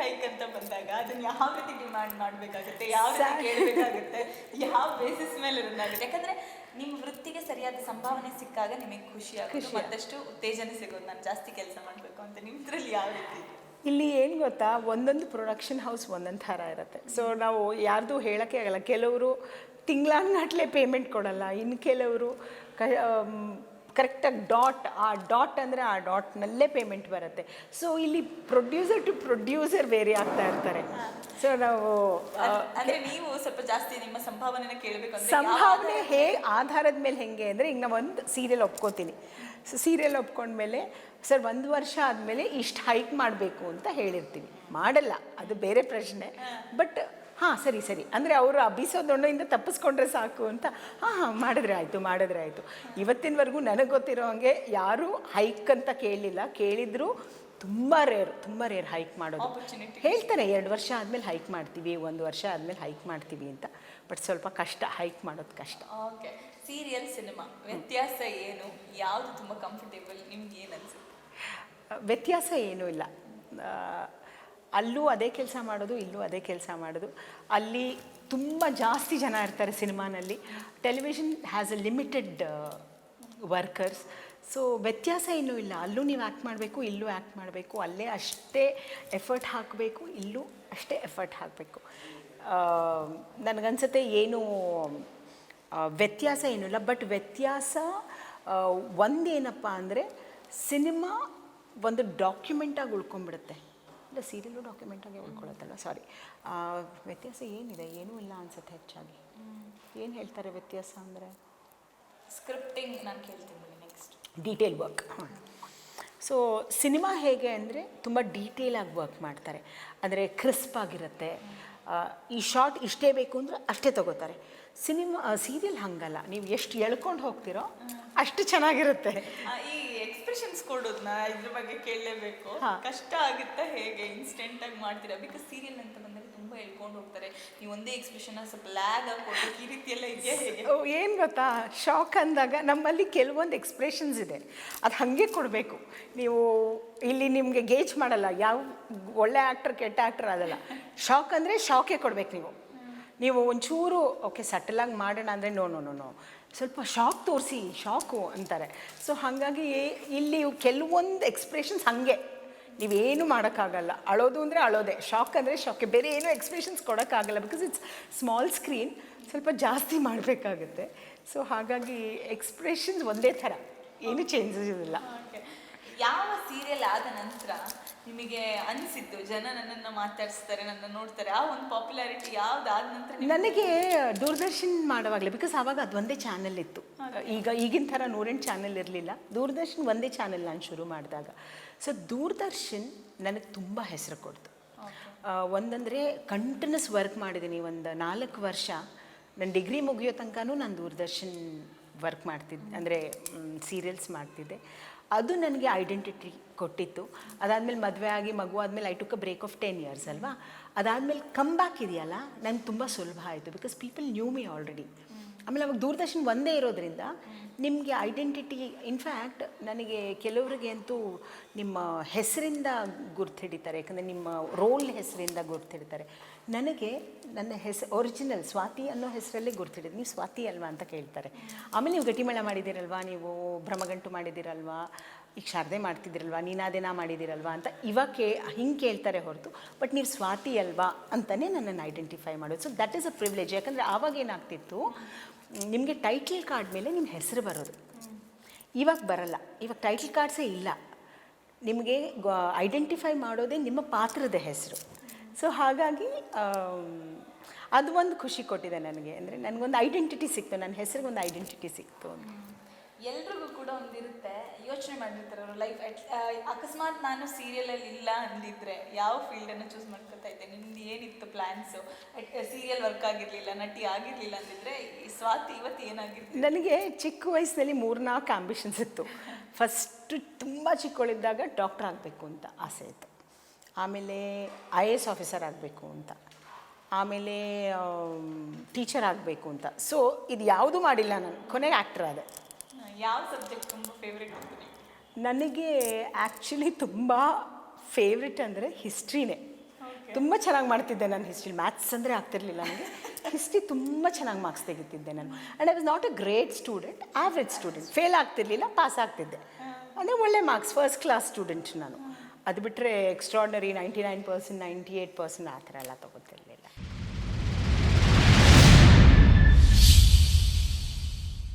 Hike ಅಂತ ಬಂದಾಗ ಅದನ್ನ ಯಾವ ರೀತಿ ಡಿಮ್ಯಾಂಡ್ ಮಾಡಬೇಕಾಗುತ್ತೆ ಯಾವ ರೀತಿ ಕೇಳಬೇಕಾಗುತ್ತೆ ಯಾವ ಬೇಸಿಸ್ ಮೇಲೆ ರನ್ ಆಗುತ್ತೆ? ಯಾಕಂದ್ರೆ ನಿಮ್ಮ ವೃತ್ತಿಗೆ ಸರಿಯಾದ ಸಂಭಾವನೆ ಸಿಕ್ಕಾಗ ನಿಮಗೆ ಖುಷಿ ಆಗುತ್ತೆ ಮತ್ತಷ್ಟು ಉತ್ತೇಜನ ಸಿಗೋದು ನಾನು ಜಾಸ್ತಿ ಕೆಲಸ ಮಾಡಬೇಕು ಅಂತ ನಿಮ್ದ್ರಲ್ಲಿ ಯಾವ ರೀತಿ? ಇಲ್ಲಿ ಏನು ಗೊತ್ತಾ ಒಂದೊಂದು ಪ್ರೊಡಕ್ಷನ್ ಹೌಸ್ ಒಂದೊಂದು ಥರ ಇರುತ್ತೆ. ಸೊ ನಾವು ಯಾರ್ದು ಹೇಳೋಕ್ಕೆ ಆಗಲ್ಲ. ಕೆಲವರು ತಿಂಗಳಾನ್ಗಟ್ಲೆ ಪೇಮೆಂಟ್ ಕೊಡಲ್ಲ. ಇನ್ನು ಕೆಲವರು ಕ ಕರೆಕ್ಟಾಗಿ ಡಾಟ್ ಆ ಡಾಟ್ ಅಂದರೆ ಆ ಡಾಟ್ನಲ್ಲೇ ಪೇಮೆಂಟ್ ಬರುತ್ತೆ. ಸೊ ಇಲ್ಲಿ ಪ್ರೊಡ್ಯೂಸರ್ ಟು ಪ್ರೊಡ್ಯೂಸರ್ ಬೇರೆ ಆಗ್ತಾ ಇರ್ತಾರೆ. ಸೊ ನಾವು ಅಂದರೆ ಅದ್- ಅಂದ್ರೆ ನೀವು ಸ್ವಲ್ಪ ಜಾಸ್ತಿ ನಿಮ್ಮ ಸಂಭಾವನೆ ಕೇಳಬೇಕು ಸಂಭಾವನೆ ಹೇಗೆ ಆಧಾರದ ಮೇಲೆ ಹೆಂಗೆ ಅಂದರೆ ಈಗ ನಾವು ಒಂದು ಸೀರಿಯಲ್ ಒಪ್ಕೋತೀನಿ ಸೊ ಸೀರಿಯಲ್ ಒಪ್ಕೊಂಡ್ಮೇಲೆ ಸರ್ ಒಂದು ವರ್ಷ ಆದಮೇಲೆ ಇಷ್ಟು ಹೈಕ್ ಮಾಡಬೇಕು ಅಂತ ಹೇಳಿರ್ತೀನಿ ಮಾಡಲ್ಲ ಅದು ಬೇರೆ ಪ್ರಶ್ನೆ. ಬಟ್ ಹಾಂ ಸರಿ ಸರಿ. ಅಂದರೆ ಅವರು ಆ ಬೀಸೋ ದೊಣ್ಣೆಯಿಂದ ತಪ್ಪಿಸ್ಕೊಂಡ್ರೆ ಸಾಕು ಅಂತ. ಹಾಂ ಹಾಂ ಮಾಡಿದ್ರೆ ಆಯಿತು ಮಾಡಿದ್ರೆ ಆಯಿತು. ಇವತ್ತಿನವರೆಗೂ ನನಗೆ ಗೊತ್ತಿರೋ ಹಾಗೆ ಯಾರೂ ಹೈಕ್ ಅಂತ ಕೇಳಲಿಲ್ಲ ಕೇಳಿದ್ರು ತುಂಬ ರೇರ್ ತುಂಬ ರೇರ್ ಹೈಕ್ ಮಾಡೋದು. ಹೇಳ್ತಾರೆ ಎರಡು ವರ್ಷ ಆದಮೇಲೆ ಹೈಕ್ ಮಾಡ್ತೀವಿ ಒಂದು ವರ್ಷ ಆದಮೇಲೆ ಹೈಕ್ ಮಾಡ್ತೀವಿ ಅಂತ. ಬಟ್ ಸ್ವಲ್ಪ ಕಷ್ಟ ಹೈಕ್ ಮಾಡೋದು ಕಷ್ಟ. ಓಕೆ ಸೀರಿಯಲ್ ಸಿನಿಮಾ ವ್ಯತ್ಯಾಸ ಏನು? ಯಾವುದು ತುಂಬಾ ಕಂಫರ್ಟೇಬಲ್ ನಿಮ್ಗೆ ಏನು ಅನಿಸುತ್ತೆ? ವ್ಯತ್ಯಾಸ ಏನೂ ಇಲ್ಲ. ಅಲ್ಲೂ ಅದೇ ಕೆಲಸ ಮಾಡೋದು, ಇಲ್ಲೂ ಅದೇ ಕೆಲಸ ಮಾಡೋದು. ಅಲ್ಲಿ ತುಂಬ ಜಾಸ್ತಿ ಜನ ಇರ್ತಾರೆ ಸಿನಿಮಾನಲ್ಲಿ. Television has a limited workers so ವ್ಯತ್ಯಾಸ ಏನೂ ಇಲ್ಲ. ಅಲ್ಲೂ ನೀವು ಆ್ಯಕ್ಟ್ ಮಾಡಬೇಕು, ಇಲ್ಲೂ ಆ್ಯಕ್ಟ್ ಮಾಡಬೇಕು. ಅಲ್ಲೇ ಅಷ್ಟೇ ಎಫರ್ಟ್ ಹಾಕಬೇಕು, ಇಲ್ಲೂ ಅಷ್ಟೇ ಎಫರ್ಟ್ ಹಾಕಬೇಕು. ನನಗನ್ಸುತ್ತೆ ಏನು ವ್ಯತ್ಯಾಸ ಏನೂ ಇಲ್ಲ. ಬಟ್ ವ್ಯತ್ಯಾಸ ಒಂದೇನಪ್ಪ ಅಂದರೆ, ಸಿನಿಮಾ ಒಂದು ಡಾಕ್ಯುಮೆಂಟಾಗಿ ಉಳ್ಕೊಂಬಿಡುತ್ತೆ ಇಲ್ಲ ಸೀರಿಯಲ್ಲೂ ಡಾಕ್ಯುಮೆಂಟಾಗಿ ಉಳ್ಕೊಳ್ಳೋದಲ್ಲ ಸಾರಿ ವ್ಯತ್ಯಾಸ ಏನಿದೆ? ಏನೂ ಇಲ್ಲ ಅನ್ಸುತ್ತೆ ಹೆಚ್ಚಾಗಿ. ಏನು ಹೇಳ್ತಾರೆ ವ್ಯತ್ಯಾಸ ಅಂದರೆ? ಸ್ಕ್ರಿಪ್ಟಿಂಗ್ ನಾನು ಕೇಳ್ತೀನಿ next detail work so cinema ಹೇಗೆ ಅಂದರೆ ತುಂಬ ಡೀಟೇಲಾಗಿ ವರ್ಕ್ ಮಾಡ್ತಾರೆ. ಅಂದರೆ ಕ್ರಿಸ್ಪ್ ಆಗಿರುತ್ತೆ. ಈ ಶಾರ್ಟ್ ಇಷ್ಟೇ ಬೇಕು ಅಂದರೆ ಅಷ್ಟೇ ತಗೋತಾರೆ. ಸಿನಿಮಾ ಸೀರಿಯಲ್ ಹಂಗಲ್ಲ. ನೀವು ಎಷ್ಟು ಎಳ್ಕೊಂಡು ಹೋಗ್ತಿರೋ ಅಷ್ಟು ಚೆನ್ನಾಗಿರುತ್ತೆ. ಈ ಎಕ್ಸ್ಪ್ರೆಷನ್ಸ್ ಕೊಡೋದನ್ನ ಇದ್ರ ಬಗ್ಗೆ ಕೇಳಲೇಬೇಕು. ಕಷ್ಟ ಆಗುತ್ತಾ ಹೇಗೆ ಇನ್ಸ್ಟೆಂಟ್ ಆಗಿ ಮಾಡ್ತೀರಾ? ಬಿಕಾಸ್ ಸೀರಿಯಲ್ ಅಂತ ಬಂದಾಗ ತುಂಬಾ ಹೇಳ್ಕೊಂಡು ಹೋಗ್ತಾರೆ. ನೀವು ಒಂದೇ ಎಕ್ಸ್ಪ್ರೆಷನ್ ಸ್ವಲ್ಪ ಲ್ಯಾಗ್ ಆಗಿ ಕೊಡ್ಬೇಕು ಈ ರೀತಿ ಎಲ್ಲ ಇದೆಯಾ ಹೇಗೆ? ಏನು ಗೊತ್ತಾ? ಶಾಕ್ ಅಂದಾಗ ನಮ್ಮಲ್ಲಿ ಕೆಲವೊಂದು ಎಕ್ಸ್ಪ್ರೆಷನ್ಸ್ ಇದೆ. ಅದು ಹಾಗೆ ಕೊಡಬೇಕು. ನೀವು ಇಲ್ಲಿ ನಿಮಗೆ ಗೇಜ್ ಮಾಡಲ್ಲ. ಯಾವ ಒಳ್ಳೆ ಆ್ಯಕ್ಟರ್ ಕೆಟ್ಟ ಆ್ಯಕ್ಟರ್ ಅದಲ್ಲ ಶಾಕ್ ಅಂದರೆ ಶಾಕೇ ಕೊಡ್ಬೇಕು ನೀವು. ನೀವು ಒಂಚೂರು ಓಕೆ ಸಟಲಾಗಿ ಮಾಡೋಣ ಅಂದರೆ ನೋ ನೋ ನೋ ನೋ ಸ್ವಲ್ಪ ಶಾಕ್ ತೋರಿಸಿ ಶಾಕು ಅಂತಾರೆ. ಸೊ ಹಾಗಾಗಿ ಇಲ್ಲಿ ಕೆಲವೊಂದು ಎಕ್ಸ್ಪ್ರೆಷನ್ಸ್ ಹಾಗೆ. ನೀವೇನು ಮಾಡೋಕ್ಕಾಗಲ್ಲ. ಅಳೋದು ಅಂದರೆ ಅಳೋದೆ. ಶಾಕ್ ಅಂದರೆ ಶಾಕೆ ಬೇರೆ ಏನೂ ಎಕ್ಸ್ಪ್ರೆಷನ್ಸ್ ಕೊಡೋಕ್ಕಾಗಲ್ಲ ಬಿಕಾಸ್ ಇಟ್ಸ್ ಸ್ಮಾಲ್ ಸ್ಕ್ರೀನ್ ಸ್ವಲ್ಪ ಜಾಸ್ತಿ ಮಾಡಬೇಕಾಗುತ್ತೆ. ಸೊ ಹಾಗಾಗಿ ಎಕ್ಸ್ಪ್ರೆಷನ್ಸ್ ಒಂದೇ ಥರ. ಏನು ಚೇಂಜಸ್ Okay. ಯಾವ ಸೀರಿಯಲ್ ಆದ ನಂತರ ನಿಮಗೆ ಅನಿಸಿದ್ದು ಜನ ನನ್ನನ್ನು ಮಾತಾಡಿಸ್ತಾರೆ ನನ್ನ ನೋಡ್ತಾರೆ ಆ ಒಂದು ಪಾಪ್ಯುಲಾರಿಟಿ ಯಾವ್ದಾದ ನಂತರ ನನಗೆ ದೂರದರ್ಶನ್ ಮಾಡುವಾಗಲೇ ಬಿಕಾಸ್ ಆವಾಗ ಅದು ಒಂದೇ ಚಾನೆಲ್ ಇತ್ತು. ಈಗ ಈಗಿನ ಥರ ನೂರೆಂಟು ಚಾನೆಲ್ ಇರಲಿಲ್ಲ. ದೂರದರ್ಶನ್ ಒಂದೇ ಚಾನೆಲ್ ನಾನು ಶುರು ಮಾಡಿದಾಗ. ಸೊ ದೂರದರ್ಶನ್ ನನಗೆ ತುಂಬ ಹೆಸರು ಕೊಡ್ತು. ಒಂದಂದರೆ ಕಂಟಿನ್ಯೂಸ್ ವರ್ಕ್ ಮಾಡಿದ್ದೀನಿ ಒಂದು ನಾಲ್ಕು ವರ್ಷ. ನನ್ನ ಡಿಗ್ರಿ ಮುಗಿಯೋ ತನಕನೂ ನಾನು ದೂರದರ್ಶನ್ ವರ್ಕ್ ಮಾಡ್ತಿದ್ದೆ ಅಂದರೆ ಸೀರಿಯಲ್ಸ್ ಮಾಡ್ತಿದ್ದೆ. ಅದು ನನಗೆ ಐಡೆಂಟಿಟಿ ಕೊಟ್ಟಿತ್ತು. ಅದಾದಮೇಲೆ ಮದುವೆ ಆಗಿ ಮಗು ಆದಮೇಲೆ I took a break of ten years ಅಲ್ವಾ? ಅದಾದಮೇಲೆ ಕಮ್ ಬ್ಯಾಕ್ ಇದೆಯಲ್ಲ, ನಂಗೆ ತುಂಬ ಸುಲಭ ಆಯಿತು because people knew me already ಆಮೇಲೆ ಅವಾಗ ದೂರದರ್ಶನ್ ಒಂದೇ ಇರೋದ್ರಿಂದ ನಿಮಗೆ ಐಡೆಂಟಿಟಿ ಇನ್ಫ್ಯಾಕ್ಟ್ ನನಗೆ ಕೆಲವರಿಗೆ ಅಂತೂ ನಿಮ್ಮ ಹೆಸರಿಂದ ಗುರ್ತಿಡಿತಾರೆ, ಯಾಕಂದರೆ ನಿಮ್ಮ ರೋಲ್ ಹೆಸರಿಂದ ಗುರ್ತಿಡ್ತಾರೆ. ನನಗೆ ನನ್ನ ಹೆಸ ಒರಿಜಿನಲ್ ಸ್ವಾತಿ ಅನ್ನೋ ಹೆಸರಲ್ಲೇ ಗುರ್ತಿಡಿದೆ ನೀವು ಸ್ವಾತಿ ಅಲ್ವಾ ಅಂತ ಕೇಳ್ತಾರೆ. ಆಮೇಲೆ ನೀವು ಗಟಿಮೇಳ ಮಾಡಿದ್ದೀರಲ್ವಾ? ನೀವು ಭ್ರಮಗಂಟು ಮಾಡಿದ್ದೀರಲ್ವಾ? ಈಗ ಶಾರದೆ ಮಾಡ್ತಿದ್ದೀರಲ್ವಾ? ನೀನಾದೇನ ಮಾಡಿದ್ದೀರಲ್ವಾ ಅಂತ ಇವಾಗ ಕೇ, ಹಿಂಗೆ ಕೇಳ್ತಾರೆ ಹೊರತು, ಬಟ್ ನೀವು ಸ್ವಾತಿ ಅಲ್ವಾ ಅಂತಲೇ ನನ್ನನ್ನು ಐಡೆಂಟಿಫೈ ಮಾಡೋದು. So that is a privilege ಯಾಕಂದರೆ ಆವಾಗ ಏನಾಗ್ತಿತ್ತು, ನಿಮಗೆ ಟೈಟಲ್ ಕಾರ್ಡ್ ಮೇಲೆ ನಿಮ್ಮ ಹೆಸರು ಬರೋದು. ಇವಾಗ ಬರಲ್ಲ. ಇವಾಗ ಟೈಟಲ್ ಕಾರ್ಡ್ಸೇ ಇಲ್ಲ. ನಿಮಗೆ ಐಡೆಂಟಿಫೈ ಮಾಡೋದೇ ನಿಮ್ಮ ಪಾತ್ರದ ಹೆಸರು. ಸೊ ಹಾಗಾಗಿ ಅದು ಒಂದು ಖುಷಿ ಕೊಟ್ಟಿದೆ ನನಗೆ. ಅಂದರೆ ನನಗೊಂದು ಐಡೆಂಟಿಟಿ ಸಿಕ್ತು. ನನ್ನ ಹೆಸರಿಗೊಂದು ಐಡೆಂಟಿಟಿ ಸಿಕ್ತು. ಅಂತ ಎಲ್ರಿಗೂ ಕೂಡ ಒಂದಿರುತ್ತೆ ಯೋಚನೆ ಮಾಡಿರ್ತಾರೆ ಅವರು ಲೈಫ್ ಅಕಸ್ಮಾತ್ ನಾನು ಸೀರಿಯಲಲ್ಲಿ ಇಲ್ಲ ಅಂದಿದ್ರೆ ಯಾವ ಫೀಲ್ಡ್ ಅನ್ನು ಚೂಸ್ ಮಾಡ್ಕೊತಾ ಇದ್ದೆ? ನಿಮ್ದು ಏನಿತ್ತು ಪ್ಲಾನ್ಸ್ ಸೀರಿಯಲ್ ವರ್ಕ್ ಆಗಿರಲಿಲ್ಲ ನಟಿ ಆಗಿರಲಿಲ್ಲ ಅಂದಿದ್ರೆ ಈ ಸ್ವಾತಿ ಇವತ್ತು ಏನಾಗಿತ್ತು ನನಗೆ ಚಿಕ್ಕ ವಯಸ್ಸಿನಲ್ಲಿ ಮೂರ್ನಾಲ್ಕು ಆಂಬಿಷನ್ಸ್ ಇತ್ತು. ಫಸ್ಟ್ ತುಂಬ ಚಿಕ್ಕವಳಿದ್ದಾಗ ಡಾಕ್ಟರ್ ಆಗಬೇಕು ಅಂತ ಆಸೆ ಇತ್ತು. ಆಮೇಲೆ ಐ ಎ ಎಸ್ ಆಫೀಸರ್ ಆಗಬೇಕು ಅಂತ. ಆಮೇಲೆ ಟೀಚರ್ ಆಗಬೇಕು ಅಂತ. ಸೊ ಇದು ಯಾವುದೂ ಮಾಡಿಲ್ಲ ನಾನು. ಕೊನೆಗೆ ಆ್ಯಕ್ಟ್ರ್ ಆದೆ. ಯಾವ ಸಬ್ಜೆಕ್ಟ್ ತುಂಬ ಫೇವ್ರೇಟ್ ನನಗೆ ಆ್ಯಕ್ಚುಲಿ ತುಂಬ ಫೇವ್ರೆಟ್ ಅಂದರೆ ಹಿಸ್ಟ್ರಿನೇ ತುಂಬ ಚೆನ್ನಾಗಿ ಮಾಡ್ತಿದ್ದೆ ನಾನು ಹಿಸ್ಟ್ರಿ ಮ್ಯಾಥ್ಸ್ ಅಂದರೆ ಆಗ್ತಿರ್ಲಿಲ್ಲ ನನಗೆ. ಹಿಸ್ಟ್ರಿ ತುಂಬ ಚೆನ್ನಾಗಿ ಮಾರ್ಕ್ಸ್ ತೆಗಿತಿದ್ದೆ ನಾನು. And I was not a great student average student fail ಆಗ್ತಿರ್ಲಿಲ್ಲ ಪಾಸ್ ಆಗ್ತಿದ್ದೆ. ಅಂದರೆ ಒಳ್ಳೆ ಮಾರ್ಕ್ಸ್ ಫಸ್ಟ್ ಕ್ಲಾಸ್ ಸ್ಟೂಡೆಂಟ್ ನಾನು. ಅದು ಬಿಟ್ಟರೆ extraordinary ninety nine percent ninety eight percent ಆ ಥರ ಎಲ್ಲ ತೊಗೋತಿಲ್ಲ